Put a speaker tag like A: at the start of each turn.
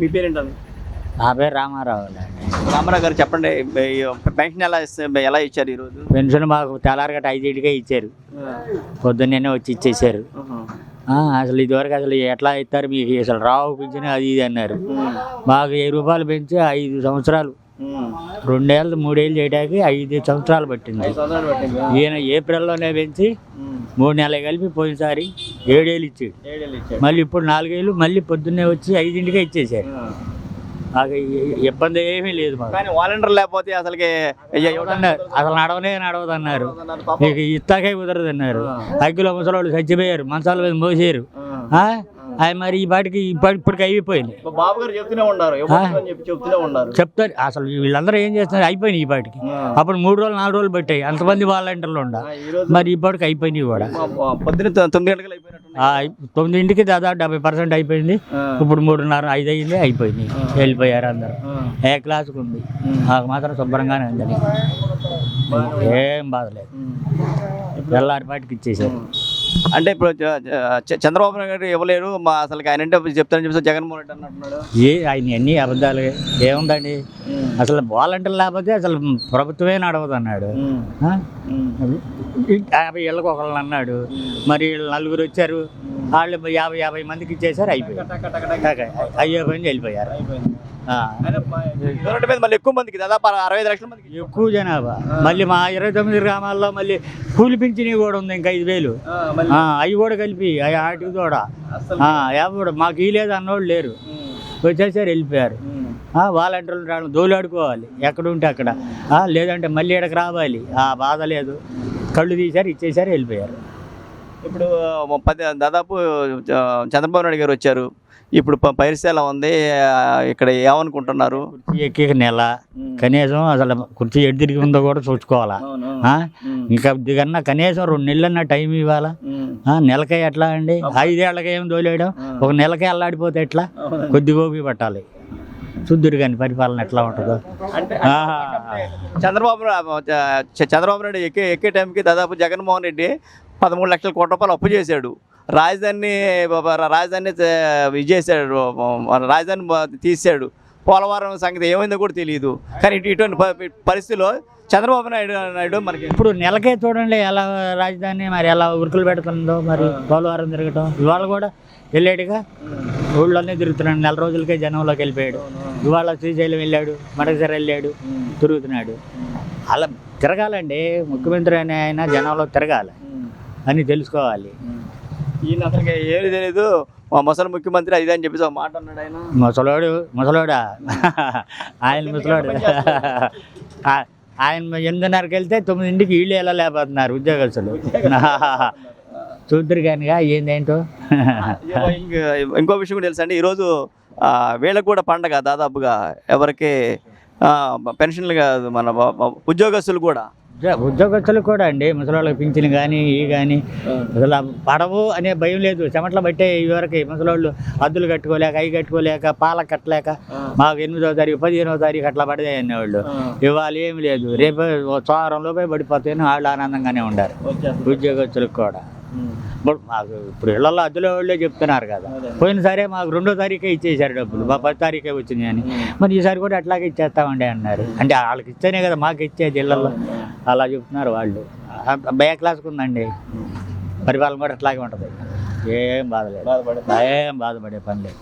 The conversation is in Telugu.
A: మీ పేరేంటది?
B: నా పేరు రామారావు
A: రామారావు గారు చెప్పండి పెన్షన్ ఎలా ఎలా ఇచ్చారు ఈరోజు?
B: పెన్షన్ మాకు తెల్లారగట్ట ఐదింటికే ఇచ్చారు. పొద్దున్నే వచ్చి ఇచ్చేసారు. అసలు ఇదివరకు అసలు ఎట్లా ఇస్తారు మీకు అసలు రావు పింఛన్ అది ఇది అన్నారు. మాకు వెయ్యి రూపాయలు పెంచి ఐదు సంవత్సరాలు. రెండేళ్ళు మూడేళ్ళు చేయడానికి ఐదు సంవత్సరాలు పట్టింది. ఈయన ఏప్రిల్లోనే పెంచి మూడు నెలలు కలిపి పోయినసారి ఏడేళ్ళు ఇచ్చాడు. మళ్ళీ ఇప్పుడు నాలుగేళ్ళు మళ్ళీ పొద్దున్నే వచ్చి ఐదింటికే ఇచ్చేసారు మాకు ఈ- ఇబ్బంది ఏమీ లేదు మాకు.
A: కానీ వాలంటీర్ లేకపోతే అసలుకి.
B: అసలు నడవనే నడవదు అన్నారు మీకు ఇస్తాకే కుదరదు అన్నారు అగ్గిలో ముసలోళ్ళు చచ్చిపోయారు మంచాల మీద మోసారు. ఆ? అవి మరి ఈ పాటికి ఇప్పటి ఇప్పటికి అయిపోయింది.
A: బాబు గారు చెప్తూనే ఉన్నారు. చెప్తూనే ఉన్నారు.
B: చెప్తారు. అసలు వీళ్ళందరూ ఏం చేస్తున్నారు? అయిపోయినాయి ఈ పాటికి అప్పుడు మూడు రోజులు నాలుగు రోజులు పెట్టాయి. అంతమంది వాలంటీర్లు ఉండ. మరి ఇప్పటికి అయిపోయినాయి కూడా.
A: పొద్దున తొమ్మిది గంటలకు
B: ఆ, తొమ్మిదింటికి దాదాపు డెబ్బై పర్సెంట్ అయిపోయింది. ఇప్పుడు మూడున్నర ఐదు అయింది అయిపోయింది వెళ్ళిపోయారు అందరూ. ఏ క్లాస్కి ఉంది? నాకు మాత్రం శుభ్రంగానే ఉందని ఏం బాధలేదు. తెల్లారిపాటికి ఇచ్చేసారు.
A: అంటే ఇప్పుడు చంద్రబాబు నాయుడు గారు ఇవ్వలేరు. మా అసలు ఆయన అంటే చెప్తానని చెప్పి జగన్మోహన్ రెడ్డి అన్నట్టున్నాడు.
B: ఏ ఆయన అన్ని అబద్ధాలు ఏముందండి? అసలు వాలంటీర్ లేకపోతే అసలు ప్రభుత్వమే నడవదు అన్నాడు? యాభై ఏళ్ళకి ఒకళ్ళు అన్నాడు. మరి నలుగురు వచ్చారు. వాళ్ళు యాభై యాభై మందికి ఇచ్చేసారు అయిపోయారు అయ్యే పని వెళ్ళిపోయారు
A: మీద మళ్ళీ ఎక్కువ మందికి దాదాపు అరవై ఐదు లక్షల మందికి.
B: ఎక్కువ జనాభా. మళ్ళీ మా ఇరవై తొమ్మిది గ్రామాల్లో మళ్ళీ కూలి పింఛని కూడా ఉంది ఇంకా ఐదు వేలు. అవి కూడా కలిపి అవి వాటికి కూడా. ఆ, ఎవడు మాకు ఈ లేదు అన్నోళ్ళు లేరు. వచ్చేసారు వెళ్ళిపోయారు. వాలంటీర్లు రావడం దోలాడుకోవాలి. ఎక్కడ ఉంటే అక్కడ. లేదంటే మళ్ళీ ఇక్కడికి రావాలి. ఆ బాధ లేదు. కళ్ళు తీశారు ఇచ్చేసారు వెళ్ళిపోయారు.
A: ఇప్పుడు పది దాదాపు చంద్రబాబు నాయుడు గారు వచ్చారు. ఇప్పుడు ప- పరిస్థితి ఎలా ఉంది ఇక్కడ ఏమనుకుంటున్నారు?
B: కుర్చీ ఎక్కి నెల. కనీసం అసలు కుర్చీ ఎటు తిరిగి ఉందో కూడా చూసుకోవాలా? ఇంకా దిగన్నా కనీసం రెండు నెలలన్నా టైం ఇవ్వాలా? నెలకే ఎట్లా అండి? ఐదేళ్ళకి ఏం తోలేయడం? ఒక నెలకే అల్లాడిపోతే ఎట్లా? కొద్ది గోపి పట్టాలి. శుద్ధుడు కానీ పరిపాలన ఎట్లా ఉంటుందో.
A: చంద్రబాబు చంద్రబాబు నాయుడు ఎక్కే ఎక్కే టైంకి దాదాపు జగన్మోహన్ రెడ్డి పదమూడు లక్షల కోట్ల రూపాయలు అప్పు చేశాడు. రాజధాని రాజధాని చేశాడు రాజధాని తీసాడు పోలవరం సంగతి ఏమైందో కూడా తెలియదు కానీ ఇటు ఇటువంటి పరిస్థితిలో చంద్రబాబు నాయుడు నాయుడు మనకి
B: ఇప్పుడు నెలకే చూడండి ఎలా రాజధాని మరి ఎలా ఉరుకులు పెడుతుందో మరి పోలవరం తిరగటం. ఇవాళ కూడా వెళ్ళాడుగా. ఊళ్ళోనే తిరుగుతున్నాడు. నెల రోజులకే జనంలోకి వెళ్ళిపోయాడు. ఇవాళ శ్రీశైలం వెళ్ళాడు మడకసర వెళ్ళాడు తిరుగుతున్నాడు. అలా తిరగాలండి. ముఖ్యమంత్రి అనే ఆయన జనంలో తిరగాలి అని తెలుసుకోవాలి.
A: ఈయన అసలు ఏది తెలియదు మా ముసలి ముఖ్యమంత్రి అది అని చెప్పేసి ఒక మాట అన్నాడు ఆయన.
B: ముసలోడు ముసలోడా? ఆయన ముసలోడు. ఆయన ఎనిమిదిన్నరకి వెళ్తే తొమ్మిదింటికి వీళ్ళు ఎలా లేకపోతున్నారు ఉద్యోగస్తులు? చూద్దరు కానిగా ఏందేంటో
A: ఇంక- ఇంకో విషయం కూడా తెలుసా అండి ఈరోజు వీళ్ళకి కూడా పండగ దాదాపుగా ఎవరికి పెన్షన్లు కాదు మన ఉద్యోగస్తులు కూడా.
B: ఉద్యోగస్తులు కూడా అండి. ముసలోళ్ళకి పింఛన్ కానీ ఈ కానీ అసలు పడవు అనే భయం లేదు. చెమటలు బట్టే ఇదివరకు ముసలోళ్ళు అద్దులు కట్టుకోలేక అవి కట్టుకోలేక పాల కట్టలేక మాకు ఎనిమిదో తారీఖు పదిహేనో తారీఖు అట్లా పడతాయి అనేవాళ్ళు. ఇవాళ ఏమి లేదు. రేపు సోమవారం లోపే పడిపోతాయని వాళ్ళు ఆనందంగానే ఉండారు. ఉద్యోగస్తులకు కూడా. ఇప్పుడు మాకు ఇప్పుడు ఇళ్ళలో అద్దెలో వాళ్ళే చెప్తున్నారు కదా. పోయినసారే మాకు రెండో తారీఖే ఇచ్చేసారు డబ్బులు. మా పది తారీఖే వచ్చింది అని. మరి ఈసారి కూడా అట్లాగే ఇచ్చేస్తామండి అన్నారు. అంటే వాళ్ళకి ఇస్తేనే కదా మాకు ఇచ్చేది ఇళ్ళలో అలా చెప్తున్నారు వాళ్ళు. బయ క్లాస్కి ఉందండి. పరిపాలన కూడా అట్లాగే ఉంటుంది. ఏం బాధలేదు ఏం బాధపడే పని లేదు.